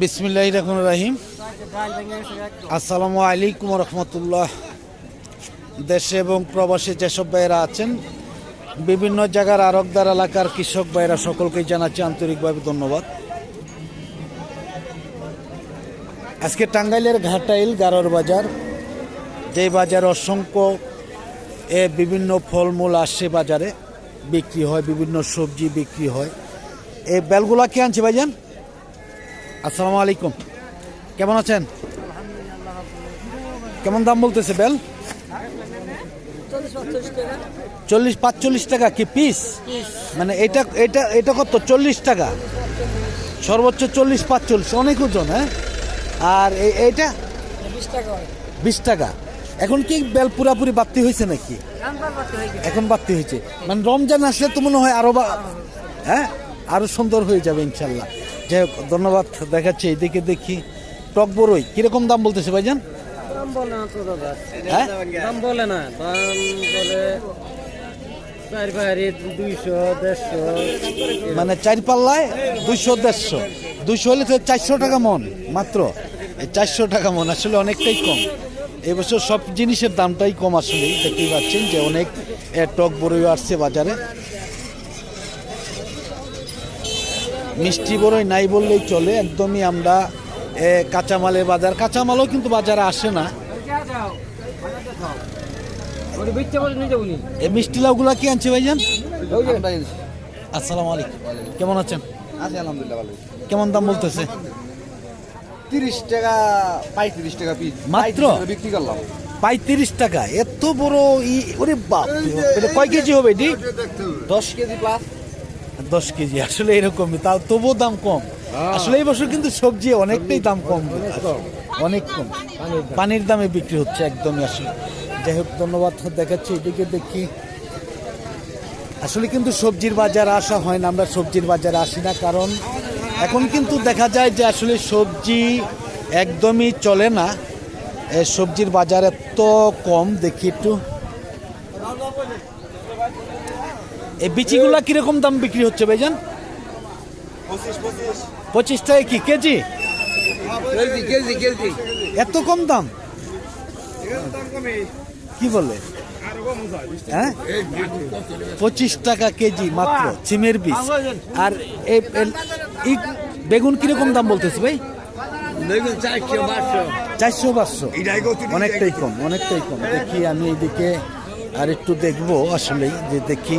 বিসমিল্লাহ রহমান রাহিম। আসসালামু আলাইকুম রহমতুল্লাহ। দেশে এবং প্রবাসে যেসব ভাইয়েরা আছেন, বিভিন্ন জায়গার আরকদার এলাকার কৃষক ভাইয়েরা সকলকে জানাচ্ছি আন্তরিকভাবে ধন্যবাদ। আজকে টাঙ্গাইলের ঘাটাইল গারোর বাজার যে বাজার অসংখ্য, এ বিভিন্ন ফলমূল আসছে বাজারে, বিক্রি হয়, বিভিন্ন সবজি বিক্রি হয়। এই বেলগুলা কে আনছে ভাইজান? আসসালামু আলাইকুম। কেমন আছেন? কেমন দাম বলতেছে বেল? চল্লিশ পাঁচচল্লিশ টাকা কি পিস? মানে এটা এটা এটা কত? চল্লিশ টাকা। সর্বোচ্চ চল্লিশ পাঁচচল্লিশ অনেক ওজন হ্যাঁ? আর এই- এইটা? বিশ টাকা। এখন কি বেল পুরাপুরি বাড়তি হয়েছে নাকি? এখন বাড়তি হয়েছে। মানে রমজান আসলে তো মনে হয় আরও বা- হ্যাঁ? আরও সুন্দর হয়ে যাবে ইনশাল্লাহ। যাই হোক ধন্যবাদ দেখাচ্ছি এইদিকে দেখি টক বড়ই কীরকম দাম বলতেছে ভাইজান? দাম বলে না হ্যাঁ? মানে চার পাল্লায় দুইশো দেড়শো। দুইশো হলে তো চারশো টাকা মন মাত্র। এই চারশো টাকা মন আসলে অনেকটাই কম। এবছর সব জিনিসের দামটাই কম আসলে দেখতেই পাচ্ছেন যে অনেক টক বড়ই আসছে বাজারে। মিষ্টি বড়ই নাই বললেই চলে একদমই আমরা কাঁচামালের বাজার। কাঁচামালও কিন্তু বাজারে আসে না। এই মিষ্টি লাউগুলা কি আনছে ভাইজান? আসসালামু আলাইকুম। কেমন আছেন? আছে আলহামদুলিল্লাহ ভালো কেমন দাম বলতেছে? তিরিশ টাকা পঁয়ত্রিশ টাকা পিস মাত্র? 35 টাকা বিক্রি করলাম। পঁয়ত্রিশ টাকা এত বড় ই ওরে বাপ কয় কেজি হবে এটি? দশ কেজি প্লাস দশ কেজি আসলে এরকমই তাও তবুও দাম কম। আসলে এই বছর কিন্তু সবজি অনেকটাই দাম কম অনেক কম। পানির দামে। বিক্রি হচ্ছে একদমই আসলে। যাই হোক ধন্যবাদ দেখাচ্ছি এদিকে দেখি। আসলে কিন্তু সবজির বাজার আসা হয় না আমরা সবজির বাজারে আসি না কারণ এখন কিন্তু দেখা যায় যে আসলে সবজি একদমই চলে না। সবজির বাজার এত কম দেখি একটু। এই বিচিগুলা কীরকম দাম বিক্রি হচ্ছে ভাইজান? পঁচিশ টাকা কি কেজি? এত কম দাম? কি বলে? হ্যাঁ পঁচিশ টাকা কেজি মাত্র সিমের বীজ। আর এ- এ- বেগুন কীরকম দাম বলতেছে ভাই? চারশো পাঁচশো। অনেকটাই কম অনেকটাই কম। দেখি আমি এইদিকে আর একটু দেখব আসলেই যে দেখি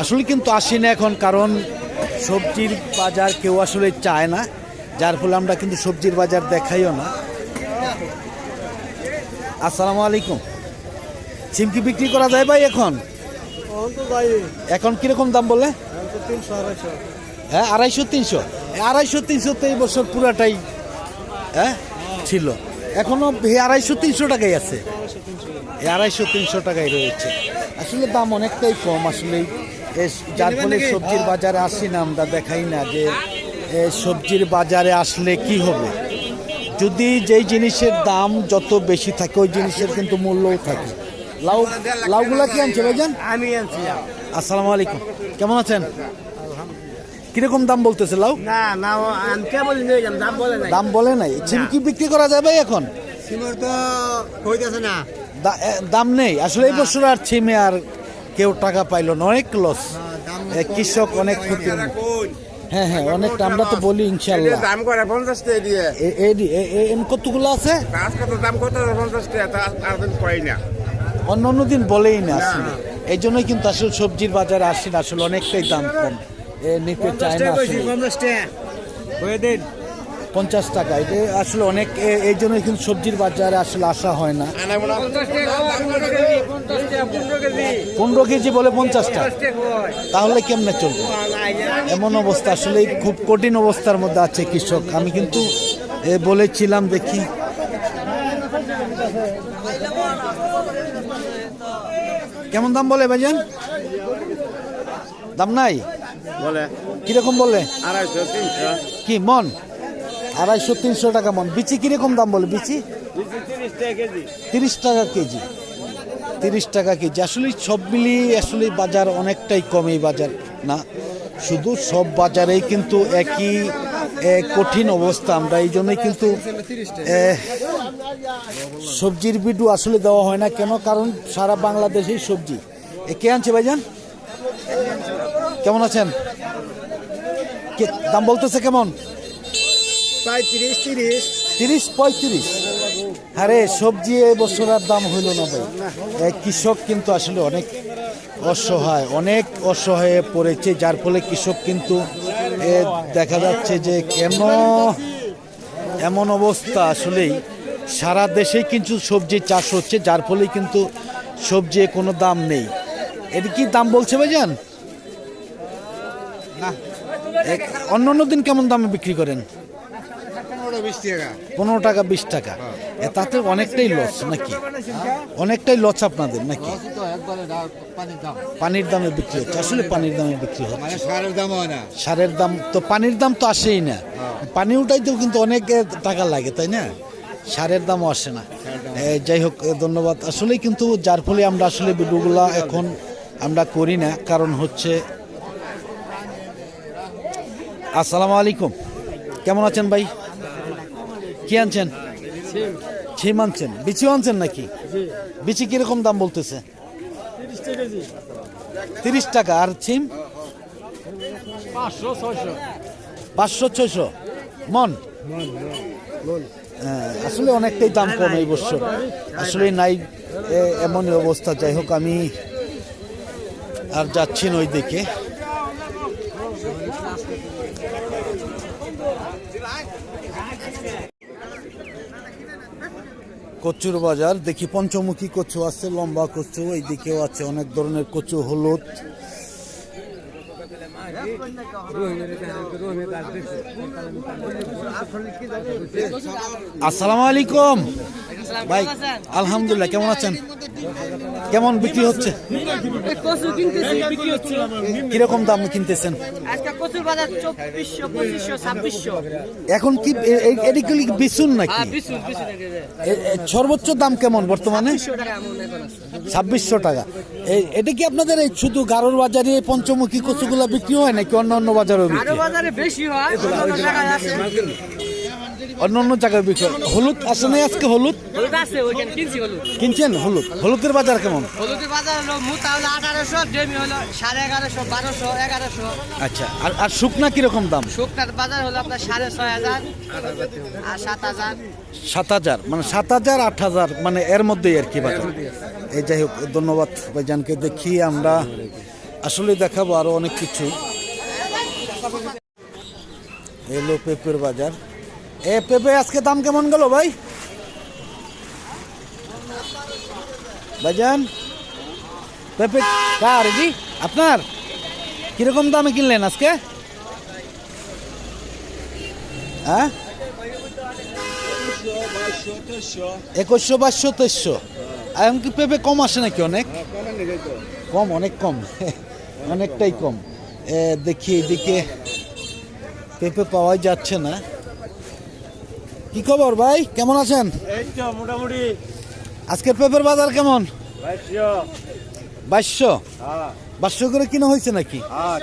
আসলে কিন্তু আসি না এখন কারণ সবজির বাজার কেউ আসলে চায় না যার ফলে আমরা কিন্তু সবজির বাজার দেখাইও না। আসসালামু আলাইকুম। সিমকি বিক্রি করা যায় ভাই এখন? এখন কীরকম দাম বলে তিনশো আড়াইশো। হ্যাঁ আড়াইশো তিনশো। আড়াইশো তিনশো তো এই বছর পুরাটাই হ্যাঁ ছিল। এখনও এই আড়াইশো তিনশো টাকাই আছে। আড়াইশো তিনশো। টাকাই রয়েছে। আসলে দাম অনেকটাই কম আসলে যার ফলে সবজির বাজারে আসি না আমরা দেখাই না যে সবজির বাজারে আসলে কি হবে। যদি যেই জিনিসের দাম যত বেশি থাকে ওই জিনিসের কিন্তু মূল্যও থাকে। লাউ লাউগুলা কি আনছে ভাইজান? আমি আনছি আসসালামু আলাইকুম। কেমন আছেন? কীরকম দাম বলতেছে লাউ? না না আমি বলি দাম বলে নাই। দাম বলে নাই। চিমকি বিক্রি করা যাবে এখন? সিমর তো না। দাম নেই। আসলে এই বছর আর ছিমে আর কেউ টাকা পাইলো না অনেক লস কৃষক অনেক ক্ষতি হ্যাঁ হ্যাঁ অনেকটা আমরা তো বলি ইনশাল্লাহ। দাম করে পঞ্চাশ টাকা দিয়ে। এম কতগুলো আছে? দাম কত? পঞ্চাশ টাকা আর দিন পাই না। অন্য অন্য দিন বলেই না আসলে। এই জন্যই কিন্তু আসলে সবজির বাজারে আসি না আসলে অনেকটাই দাম কম। নিতে চায় না আসলে। পঞ্চাশ টাকা। হয়ে দিন। পঞ্চাশ টাকা। এটা আসলে অনেক এ- এই জন্য কিন্তু সবজির বাজারে আসলে আসা হয় না। পনেরো কেজি পঞ্চাশ টাকা পনেরো কেজি। বলে পঞ্চাশ টাকা। হয় তাহলে কেমনে চলবে? এমন অবস্থা আসলে খুব কঠিন অবস্থার মধ্যে আছে কৃষক। আমি কিন্তু এ, বলেছিলাম দেখি কেমন দাম বলে ভাইজান? দাম নাই? বলে। কীরকম বলে? আড়াইশো তিনশো। কি মন? আড়াইশো তিনশো টাকা মন। বিচি কীরকম দাম বলে বিচি? তিরিশ টাকা কেজি। তিরিশ টাকা কেজি। আসলে সব মিলিয়ে আসলে বাজার অনেকটাই কম এই বাজার। না শুধু সব বাজারেই কিন্তু একই কঠিন অবস্থা। আমরা এই জন্যই কিন্তু সবজির বিডু আসলে দেওয়া হয় না। কেন? কারণ সারা বাংলাদেশেই সবজি। এ কে আনছে ভাইজান? কেমন আছেন? কে দাম বলতেছে কেমন? তিরিশ। তিরিশ পঁয়ত্রিশ। আরে সবজি এবছর আর দাম হইল না ভাই। কৃষক কিন্তু আসলে অনেক অসহায় অনেক অসহায়ে পড়েছে যার ফলে কৃষক কিন্তু দেখা যাচ্ছে যে কেন এমন অবস্থা আসলেই। সারা দেশেই কিন্তু সবজি চাষ হচ্ছে যার ফলে কিন্তু সবজি কোনো দাম নেই। এর কি দাম বলছে ভাইজান অন্য অন্য দিন কেমন দামে বিক্রি করেন? পনেরো টাকা। বিশ টাকা। তাতে অনেকটাই লস নাকি? অনেকটাই লস আপনাদের নাকি? পানির দামে বিক্রি হচ্ছে। আসলে পানির দামে বিক্রি হচ্ছে। মানে সারের দাম হয় না। সারের দাম তো পানির দাম তো আসেই না। পানি উঠাইতেও কিন্তু অনেক টাকা লাগে তাই না? সারের দামও আসে না। যাই হোক ধন্যবাদ। আসলে কিন্তু যার ফলে আমরা আসলে ভিডিওগুলা এখন আমরা করি না। কারণ হচ্ছে আসসালামু আলাইকুম। কেমন আছেন ভাই? কি আনছেন? ছিম আনছেন। বিচিও আনছেন নাকি? বিচি কীরকম দাম বলতেছে? তিরিশ টাকা। আর ছিম? পাঁচশো ছয়শো। মন? হ্যাঁ, আসলে অনেকটাই দাম কম এই বছর। আসলে নাই এমনই অবস্থা। যাই হোক আমি আর যাচ্ছি না ওই দিকে কচুর বাজার। দেখি পঞ্চমুখী কচু আছে, লম্বা কচু, এইদিকেও আছে অনেক ধরনের কচু, হলুদ। আসসালামু আলাইকুম। ভাই আলহামদুলিল্লাহ কেমন আছেন? কেমন বিক্রি হচ্ছে? কীরকম দাম কিনতেছেন? এখন কি এ- এ- এটি কি বিছুন নাকি? হ্যাঁ সর্বোচ্চ দাম কেমন বর্তমানে? ছাব্বিশশো টাকা এটা কি আপনাদের এই শুধু গারোর বাজারে পঞ্চমুখী কচুগুলা বিক্রি হয় নাকি অন্য অন্য বাজারেও বিক্রি বাজারে বেশি হয় অন্য জায়গায় আছে অন্য জায়গায় বিক্রি হলুদ আসে নাই আজকে হলুদ? হলুদ আছে ওইখানে কিনছি হলুদ। কিনছেন হলুদ? হলুদের বাজার কেমন? হলুদের বাজার হলো মুতা হলো আঠারোশো ডেমি হলো সাড়ে এগারোশো বারোশো এগারোশো। আচ্ছা আর আর শুকনা কীরকম দাম? শুকনার বাজার হলো আপনার সাড়ে ছয় হাজার আর সাত হাজার। সাত হাজার মানে সাত হাজার আট হাজার মানে এর মধ্যেই আর কি বাজার। এই যাই হোক ধন্যবাদ ভাইজানকে। দেখি আমরা আসলে দেখাবো আরও অনেক কিছু। এলো পেঁপের বাজার। এ পেঁপে আজকে দাম কেমন গেল ভাই? ভাইজান পেঁপে কার জি? আপনার? কীরকম দামে কিনলেন আজকে? হ্যাঁ? একুশশো বাইশশো তেইশশো। এখন কি পেঁপে কম আসে নাকি অনেক? কম অনেক কম। অনেকটাই কম। এ, দেখি এদিকে পেঁপে পাওয়াই যাচ্ছে না। কি খবর ভাই? কেমন আছেন? এই তো মোটামুটি। আজকে পেঁপের বাজার কেমন? বাইশশো। বাইশশো? হ্যাঁ। করে কিনা হয়েছে নাকি? হ্যাঁ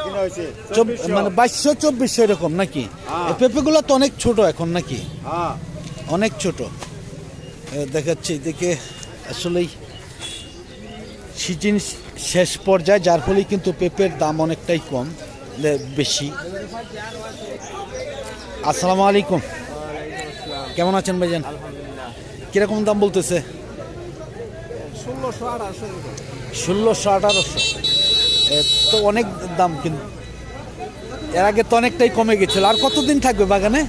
মানে বাইশশো চব্বিশশো এরকম নাকি? হ্যাঁ। পেঁপেগুলো তো অনেক ছোট এখন নাকি? অনেক ছোট। দেখাচ্ছে এদিকে আসলেই সিজন শেষ পর্যায়ে যার ফলে কিন্তু পেঁপের দাম অনেকটাই কম বেশি। আসসালামু আলাইকুম। কেমন আছেন ভাইজান? কীরকম দাম বলতেছে? ষোলোশো আঠারোশো তো অনেক দাম কিন্তু। এর আগে তো অনেকটাই কমে গেছিল। আর কতদিন থাকবে বাগানে?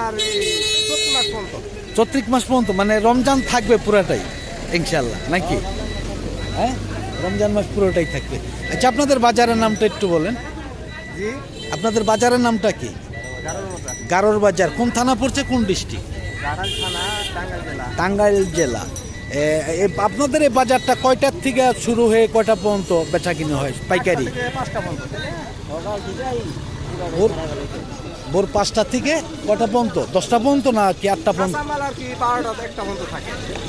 আর চৈত্রিক মাস পর্যন্ত। মানে রমজান থাকবে পুরাটাই ইনশাল্লাহ নাকি? হ্যাঁ? রমজান মাস পুরোটাই থাকবে। আচ্ছা আপনাদের বাজারের নামটা একটু বলেন। আপনাদের বাজারের নামটা কি? গারোর বাজার কোন থানা পড়ছে কোন ডিস্ট্রিক্ট? টাঙ্গাইল জেলা। আপনাদের এই বাজারটা কয়টার থেকে শুরু হয়ে কয়টা পর্যন্ত বেচা কিনে হয় পাইকারি? ভোর পাঁচটা থেকে কটা পর্যন্ত? দশটা পর্যন্ত না কি আটটা পর্যন্ত?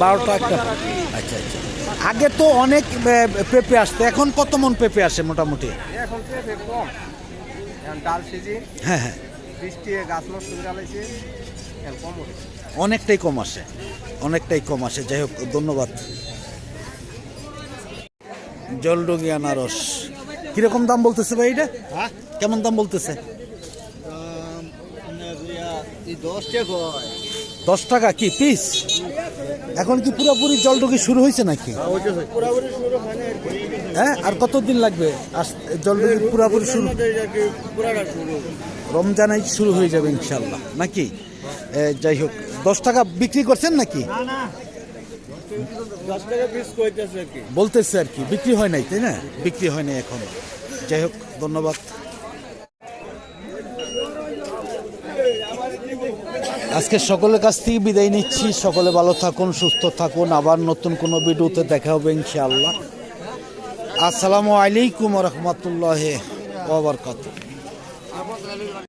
বারোটা একটা আচ্ছা আচ্ছা। আগে তো অনেক পেঁপে আসতো এখন কত মন পেঁপে আসে মোটামুটি? এখন পেঁপে কম। হ্যাঁ হ্যাঁ। বৃষ্টি গাছ নষ্ট করে আলাইছে কম অনেকটাই কম আসে অনেকটাই কম আসে। যাই হোক ধন্যবাদ। জলডুগি আনারস। কীরকম দাম বলতেছে ভাই এটা? কেমন দাম বলতেছে? দশ টাকা কি পিস? এখন কি পুরোপুরি জলডুগি শুরু হয়েছে নাকি? শুরু হ্যাঁ আর কতদিন লাগবে জলডুগি পুরোপুরি শুরু। পুরাটা শুরু হয়ে যাবে ইনশাল্লাহ নাকি? যাই হোক দশ টাকা বিক্রি করছেন নাকি? বলতেছে আর কি বিক্রি হয় নাই তাই না? বিক্রি হয় নাই এখন। যাই হোক ধন্যবাদ। আজকে সকলের কাছ থেকে বিদায় নিচ্ছি। সকলে ভালো থাকুন সুস্থ থাকুন। আবার নতুন কোনো ভিডিওতে দেখা হবে ইনশাআল্লাহ। আসসালামু আলাইকুম রহমতুল্লাহ ওবরকাত